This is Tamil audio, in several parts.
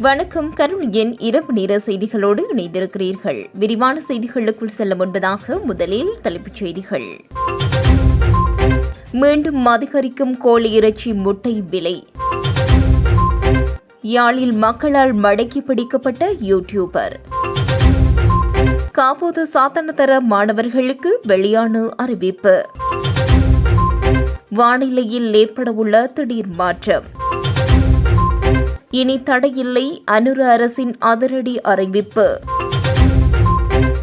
வணக்கம். கருணியின் இரவு நேர செய்திகளோடு இணைந்திருக்கிறீர்கள். விரிவான செய்திகளுக்குள் செல்ல முன்பதாக முதலில் தலைப்புச் செய்திகள். மீண்டும் அதிகரிக்கும் கோழி இறைச்சி முட்டை விலை. யாழில் மக்களால் மடக்கி பிடிக்கப்பட்ட யூடியூபர் காப்போது சாத்தனதர மாணவர்களுக்கு வெளியான அறிவிப்பு. வானிலையில் ஏற்படவுள்ள திடீர் மாற்றம். இனி தடையில்லை அனுர அரசின் அதிரடி அறிவிப்பு.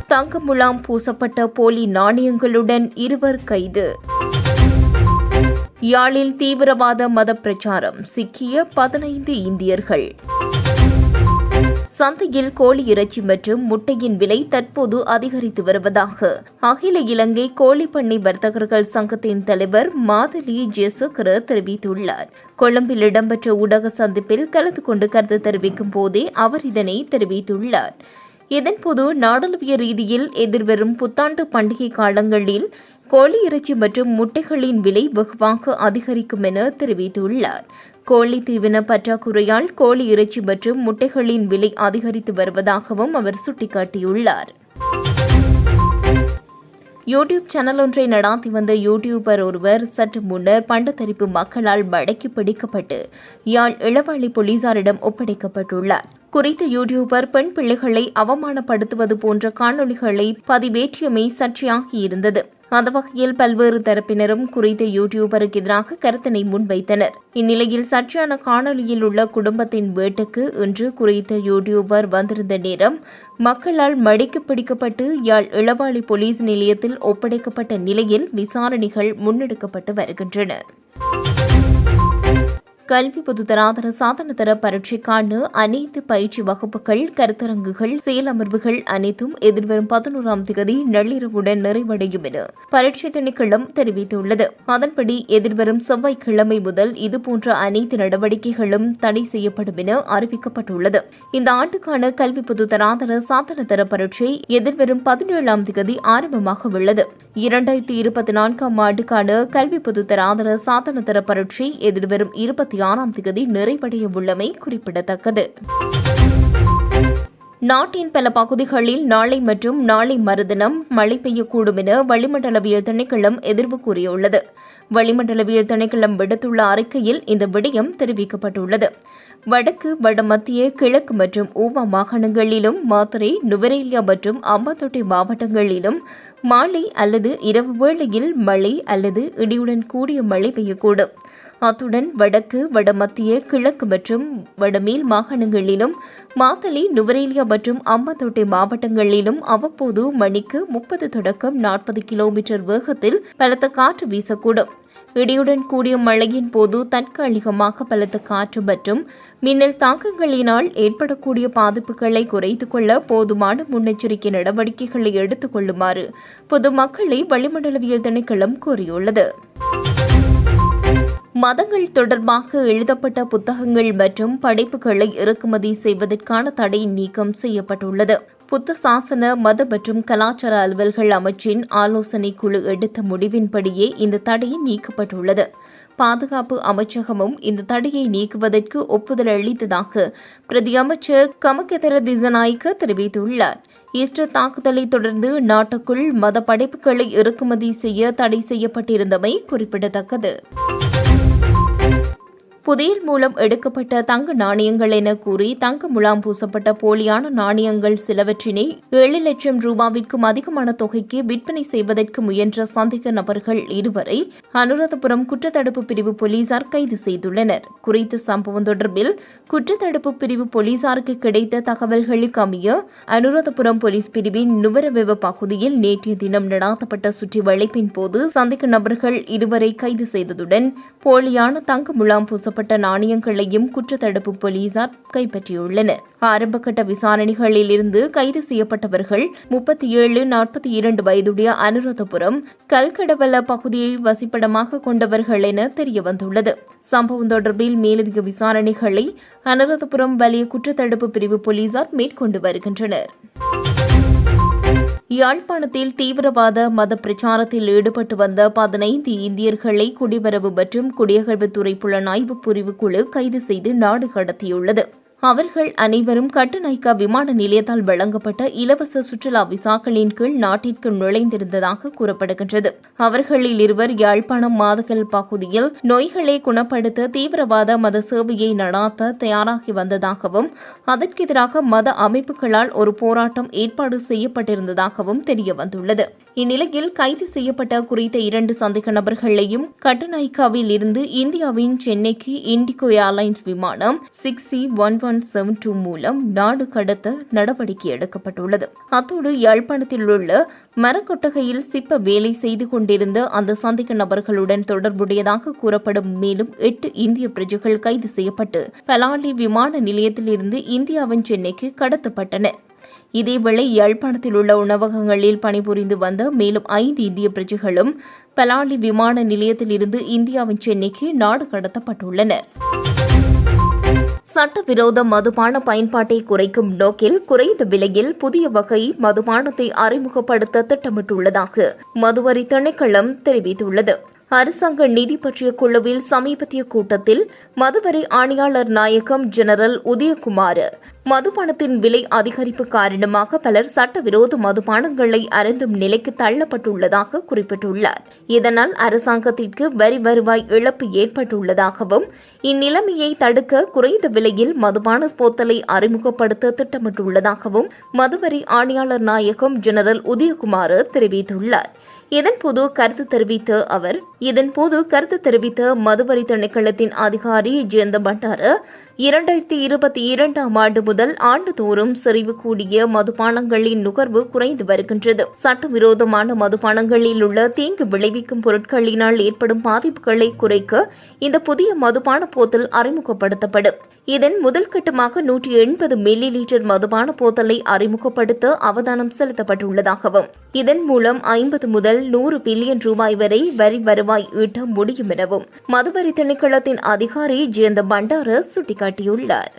தங்க முலாம் பூசப்பட்ட போலி நாணயங்களுடன் இருவர் கைது. யாழில் தீவிரவாத மத பிரச்சாரம் சிக்கிய பதினைந்து இந்தியர்கள். சந்தையில் கோழி இறைச்சி மற்றும் முட்டையின் விலை தற்போது அதிகரித்து வருவதாக. அகில இலங்கை கோழி பண்ணை வர்த்தகர்கள் சங்கத்தின் தலைவர் மாதலி ஜெசுக்ர தெரிவித்துள்ளார். கொழும்பில் இடம்பெற்ற ஊடக சந்திப்பில் கலந்து கொண்டு கருத்து தெரிவிக்கும் போதே அவர் இதனை தெரிவித்துள்ளார். இதன்போது நாடளாவிய ரீதியில் எதிர்வரும் புத்தாண்டு பண்டிகை காலங்களில் கோழி இறைச்சி மற்றும் முட்டைகளின் விலை வெகுவாக அதிகரிக்கும் என தெரிவித்துள்ளார். கோழி தீவன பற்றாக்குறையால் கோழி இறைச்சி மற்றும் முட்டைகளின் விலை அதிகரித்து வருவதாகவும் அவர் சுட்டிக்காட்டியுள்ளார். யூடியூப் சேனல் ஒன்றை நடாத்தி வந்த யூடியூபர் ஒருவர் சற்று முன்னர் பண்டத்தரிப்பு மக்களால் மடக்கி பிடிக்கப்பட்டு யாழ் இளவாளி போலீசாரிடம் ஒப்படைக்கப்பட்டுள்ளார். குறித்த யூடியூபர் பெண் பிள்ளைகளை அவமானப்படுத்துவது போன்ற காணொலிகளை பதிவேற்றியமை சர்ச்சையாகியிருந்தது அந்த வகையில் பல்வேறு தரப்பினரும் குறித்த யூடியூபருக்கு எதிராக கருத்தினை முன்வைத்தனர். இந்நிலையில் சர்ச்சையான காணொலியில் உள்ள குடும்பத்தின் வீட்டுக்கு இன்று குறித்த யூடியூபர் வந்திருந்த நேரம் மக்களால் மடிக்கு பிடிக்கப்பட்டு யாழ் இளவாளி போலீஸ் நிலையத்தில் ஒப்படைக்கப்பட்ட நிலையில் விசாரணைகள் முன்னெடுக்கப்பட்டு வருகின்றன. கல்வி பொதுத்தராதர சாதனதர பரீட்சைக்கான அனைத்து பயிற்சி வகுப்புகள் கருத்தரங்குகள் செயலமர்வுகள் அனைத்தும் எதிர்வரும் பதினோராம் தேதி நள்ளிரவுடன் நிறைவடையும் என பரீட்சை திணைக்களம் தெரிவித்துள்ளது. அதன்படி எதிர்வரும் செவ்வாய்க்கிழமை முதல் இதுபோன்ற அனைத்து நடவடிக்கைகளும் தடை செய்யப்படும் என அறிவிக்கப்பட்டுள்ளது. இந்த ஆண்டுக்கான கல்வி பொதுத்தராதர சாதனதர பரீட்சை எதிர்வரும் பதினேழாம் தேதி ஆரம்பமாக உள்ளது. இரண்டாயிரத்தி இருபத்தி நான்காம் ஆண்டுக்கான கல்வி பொதுத்தராதர சாதனதர பரீட்சை எதிர்வரும் இருபத்தி இருபத்தி ஆறாம் தேதி நிறைவடைய உள்ளமை குறிப்பிடத்தக்கது. நாட்டின் பல பகுதிகளில் நாளை மற்றும் நாளை மறுதினம் மழை பெய்யக்கூடும் என வளிமண்டலவியல் திணைக்களம் எதிர்ப்பு கூறியுள்ளது. வளிமண்டலவியல் திணைக்களம் விடுத்துள்ள அறிக்கையில் இந்த விடயம் தெரிவிக்கப்பட்டுள்ளது. வடக்கு வடமத்திய கிழக்கு மற்றும் ஊவா மாகாணங்களிலும் மாத்திரை நுவரேலியா மற்றும் அம்பாத்தோட்டை மாவட்டங்களிலும் மாலை அல்லது இரவு வேளையில் மழை அல்லது இடியுடன் கூடிய மழை பெய்யக்கூடும். அத்துடன் வடக்கு வடமத்திய கிழக்கு மற்றும் வடமேல் மாகாணங்களிலும் மாத்தளி நுவரேலியா மற்றும் அம்பத்தோட்டை மாவட்டங்களிலும் அவ்வப்போது மணிக்கு முப்பது தொடக்கம் நாற்பது கிலோமீட்டர் வேகத்தில் பலத்த காற்று வீசக்கூடும். இடியுடன் கூடிய மழையின் போது தற்காலிகமாக பலத்த காற்று மற்றும் மின்னல் தாக்கங்களினால் ஏற்படக்கூடிய பாதிப்புகளை குறைத்துக் கொள்ள போதுமான முன்னெச்சரிக்கை நடவடிக்கைகளை எடுத்துக் கொள்ளுமாறு பொதுமக்களை வளிமண்டலவியல் திணைக்களம் கூறியுள்ளது மதங்கள் தொடர்பாக எழுதப்பட்ட புத்தகங்கள் மற்றும் படைப்புகளை இறக்குமதி செய்வதற்கான தடை நீக்கம் செய்யப்பட்டுள்ளது. புத்த சாசன மத மற்றும் கலாச்சார அலுவல்கள் அமைச்சின் ஆலோசனை குழு எடுத்த முடிவின்படியே இந்த தடை நீக்கப்பட்டுள்ளது. பாதுகாப்பு அமைச்சகமும் இந்த தடையை நீக்குவதற்கு ஒப்புதல் அளித்ததாக பிரதி அமைச்சர் கமகெதர திசநாய்க்க தெரிவித்துள்ளார். ஈஸ்டர் தாக்குதலை தொடர்ந்து நாட்டுக்குள் மத படைப்புகளை இறக்குமதி செய்ய தடை செய்யப்பட்டிருந்தமை குறிப்பிடத்தக்கது. புதையல் மூலம் எடுக்கப்பட்ட தங்க நாணயங்கள் என கூறி தங்க முலாம் பூசப்பட்ட போலியான நாணயங்கள் சிலவற்றினை ஏழு லட்சம் ரூபாவிற்கும் அதிகமான தொகைக்கு விற்பனை செய்வதற்கு முயன்ற சந்தேக நபர்கள் இருவரை அனுராதபுரம் குற்றத்தடுப்பு பிரிவு போலீசார் கைது செய்துள்ளனர். குறித்த சம்பவம் தொடர்பில் குற்றத்தடுப்பு பிரிவு போலீசாருக்கு கிடைத்த தகவல்களுக்கு அமைய அனுராதபுரம் போலீஸ் பிரிவின் நுவரவெவ பகுதியில் நேற்றைய தினம் நடாத்தப்பட்ட சுற்றி வளைப்பின் போது சந்தேக நபர்கள் இருவரை கைது செய்ததுடன் போலியான தங்க முலாம் பூச செய்யப்பட்ட நாணயங்களையும் குற்றத்தடுப்பு போலீசார் கைப்பற்றியுள்ளனர். ஆரம்பகட்ட விசாரணைகளில் இருந்து கைது செய்யப்பட்டவர்கள் முப்பத்தி ஏழு நாற்பத்தி இரண்டு வயதுடைய அனுராதபுரம் கல்கடவல பகுதியை வசிப்பிடமாக கொண்டவர்கள் என தெரியவந்துள்ளது. சம்பவம் தொடர்பில் மேலதிக விசாரணைகளை அனுராதபுரம் வலிய குற்றத்தடுப்பு பிரிவு போலீசார் மேற்கொண்டு வருகின்றனர். யாழ்ப்பாணத்தில் தீவிரவாத மத பிரச்சாரத்தில் ஈடுபட்டு வந்த பதினைந்து இந்தியர்களை குடிவரவு மற்றும் குடியகழ்வுத்துறை புலனாய்வு பிரிவு குழு கைது செய்து நாடு கடத்தியுள்ளது. அவர்கள் அனைவரும் கட்டுநாய்க்கா விமான நிலையத்தால் வழங்கப்பட்ட இலவச சுற்றுலா விசாக்களின் கீழ் நாட்டிற்கு நுழைந்திருந்ததாக கூறப்படுகின்றது. அவர்களில் இருவர் யாழ்ப்பாணம் மாதகல் பகுதியில் நோய்களை குணப்படுத்த தீவிரவாத மத சேவையை நடாத்த தயாராகி வந்ததாகவும் அதற்கெதிராக மத அமைப்புகளால் ஒரு போராட்டம் ஏற்பாடு செய்யப்பட்டிருந்ததாகவும் தெரியவந்துள்ளது. இந்நிலையில் கைது செய்யப்பட்ட குறித்த இரண்டு சந்தேக நபர்களையும் கட்டநாய்க்காவில் இருந்து இந்தியாவின் சென்னைக்கு இண்டிகோ ஏர்லைன்ஸ் விமானம் six C one one seven two மூலம் நாடு கடத்த நடவடிக்கை எடுக்கப்பட்டுள்ளது. அத்தோடு யாழ்ப்பாணத்தில் உள்ள மரக்கொட்டகையில் சிப்ப வேலை செய்து கொண்டிருந்த அந்த சந்தேக நபர்களுடன் தொடர்புடையதாக கூறப்படும் மேலும் எட்டு இந்திய பிரஜைகள் கைது செய்யப்பட்டு பலாலி விமான நிலையத்தில் இருந்து இந்தியாவின் சென்னைக்கு கடத்தப்பட்டனர். இதேவேளை யாழ்ப்பாணத்தில் உள்ள உணவகங்களில் பணிபுரிந்து வந்த மேலும் ஐந்து இந்திய பிரஜைகளும் பலாலி விமான நிலையத்தில் இருந்து இந்தியாவின் சென்னைக்கு நாடு கடத்தப்பட்டுள்ளனர் சட்டவிரோத மதுபான பயன்பாட்டை குறைக்கும் நோக்கில் குறைந்த விலையில் புதிய வகை மதுபானத்தை அறிமுகப்படுத்த திட்டமிட்டுள்ளதாக மதுவரி திணைக்களம் தெரிவித்துள்ளது. அரசாங்க நிதி பற்றிய குழுவில் சமீபத்திய கூட்டத்தில் மதுவரி ஆணையாளர் நாயகம் ஜெனரல் உதயகுமார் மதுபானத்தின் விலை அதிகரிப்பு காரணமாக பலர் சட்டவிரோத மதுபானங்களை அருந்தும் நிலைக்கு தள்ளப்பட்டுள்ளதாக குறிப்பிட்டுள்ளார். இதனால் அரசாங்கத்திற்கு வரி வருவாய் இழப்பு ஏற்பட்டுள்ளதாகவும் இந்நிலைமையை தடுக்க குறைந்த விலையில் மதுபான போத்தலை அறிமுகப்படுத்த திட்டமிட்டுள்ளதாகவும் மதுவரி ஆணையாளர் நாயகம் ஜெனரல் உதயகுமார் தெரிவித்துள்ளார். இதன்போது கருத்து தெரிவித்த அவர் இதன்போது கருத்து தெரிவித்த மதுவரி திணைக்களத்தின் அதிகாரி ஜெயந்த பண்டார இரண்டாயிரத்தி இருபத்தி இரண்டாம் ஆண்டு முதல் ஆண்டுதோறும் செறிவு கூடிய மதுபானங்களின் நுகர்வு குறைந்து வருகின்றது. சட்டவிரோதமான மதுபானங்களில் உள்ள தீங்கு விளைவிக்கும் பொருட்களினால் ஏற்படும் பாதிப்புகளை குறைக்க இந்த புதிய மதுபான போத்தல் அறிமுகப்படுத்தப்படும். இதன் முதல் கட்டமாக நூற்றி எண்பது மில்லி லிட்டர் மதுபான போத்தலை அறிமுகப்படுத்த அவதானம் செலுத்தப்பட்டுள்ளதாகவும் இதன் மூலம் ஐம்பது முதல் நூறு பில்லியன் ரூபாய் வரை வரி வருவாய் ஈட்ட முடியும் எனவும் மதுவரி திணைக்களத்தின் அதிகாரி ஜெயந்த பண்டார சுட்டிக்காட்டியுள்ளார்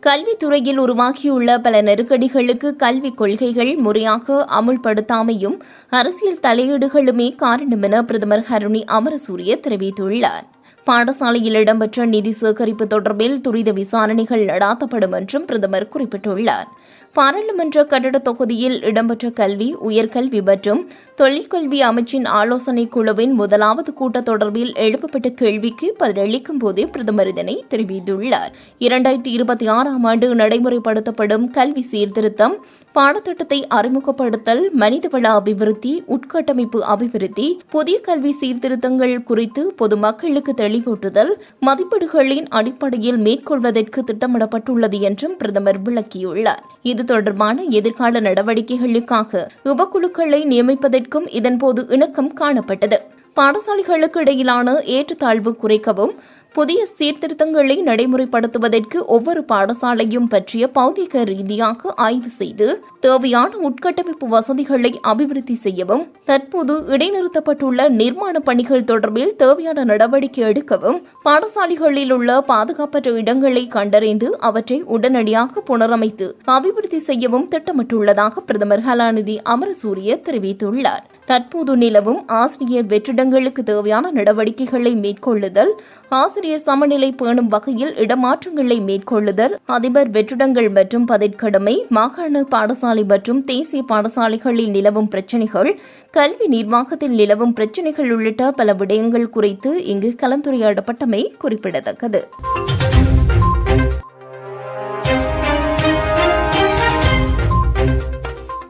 கல்வித்துறையில் உருவாகியுள்ள பல நெருக்கடிகளுக்கு கல்விக் கொள்கைகள் முறையாக அமுல்படுத்தாமையும் அரசியல் தலையீடுகளுமே காரணம் என பிரதமர் ஹருணி அமரசூரிய தெரிவித்துள்ளார். பாடசாலையில் இடம்பெற்ற நிதி சேகரிப்பு தொடர்பில் துரித விசாரணைகள் நடாத்தப்படும் என்றும் பிரதமர் குறிப்பிட்டுள்ளார். பாராளுமன்ற கட்டட தொகுதியில் இடம்பெற்ற கல்வி உயர்கல்வி மற்றும் தொழிற்கல்வி அமைச்சின் ஆலோசனைக் குழுவின் முதலாவது கூட்டத் தொடர்பில் எழுப்பப்பட்ட கேள்விக்கு பதிலளிக்கும் போதே பிரதமர் இதனை தெரிவித்துள்ளார். இரண்டாயிரத்தி இருபத்தி ஆறாம் ஆண்டு நடைமுறைப்படுத்தப்படும் கல்வி சீர்திருத்தம் பாடத்திட்டத்தை அறிமுகப்படுத்தல் மனிதவள அபிவிருத்தி உட்கட்டமைப்பு அபிவிருத்தி புதிய கல்வி சீர்திருத்தங்கள் குறித்து பொதுமக்களுக்கு தெளிவூட்டுதல் மதிப்பீடுகளின் அடிப்படையில் மேற்கொள்வதற்கு திட்டமிடப்பட்டுள்ளது என்றும் பிரதமர் விளக்கியுள்ளார். இது தொடர்பான எதிர்கால நடவடிக்கைகளுக்காக உபக்குழுக்களை நியமிப்பதற்கும் இதன்போது இணக்கம் காணப்பட்டது. பாடசாலைகளுக்கு இடையிலான ஏற்றத்தாழ்வு குறைக்கவும் புதிய சீர்திருத்தங்களை நடைமுறைப்படுத்துவதற்கு ஒவ்வொரு பாடசாலையும் பற்றிய பௌதிக ரீதியாக ஆய்வு செய்து தேவையான உட்கட்டமைப்பு வசதிகளை அபிவிருத்தி செய்யவும் தற்போது இடைநிறுத்தப்பட்டுள்ள நிர்மாண பணிகள் தொடர்பில் தேவையான நடவடிக்கை எடுக்கவும் பாடசாலைகளில் உள்ள பாதுகாப்பற்ற இடங்களை கண்டறிந்து அவற்றை உடனடியாக புனரமைத்து அபிவிருத்தி செய்யவும் திட்டமிட்டுள்ளதாக பிரதமர் கலாநிதி அமரசூரிய தெரிவித்துள்ளார். தற்போது நிலவும் ஆசிரியர் வெற்றிடங்களுக்கு தேவையான நடவடிக்கைகளை மேற்கொள்ளுதல் ஆசிரியர் சமநிலை பேணும் வகையில் இடமாற்றங்களை மேற்கொள்ளுதல் அதிபர் வெற்றிடங்கள் மற்றும் பதிற்கடமை மாகாண பாடசாலை மற்றும் தேசிய பாடசாலைகளில் நிலவும் பிரச்சினைகள் கல்வி நிர்வாகத்தில் நிலவும் பிரச்சினைகள் உள்ளிட்ட பல விடயங்கள் குறித்து இங்கு கலந்துரையாடப்பட்டமை குறிப்பிடத்தக்கது.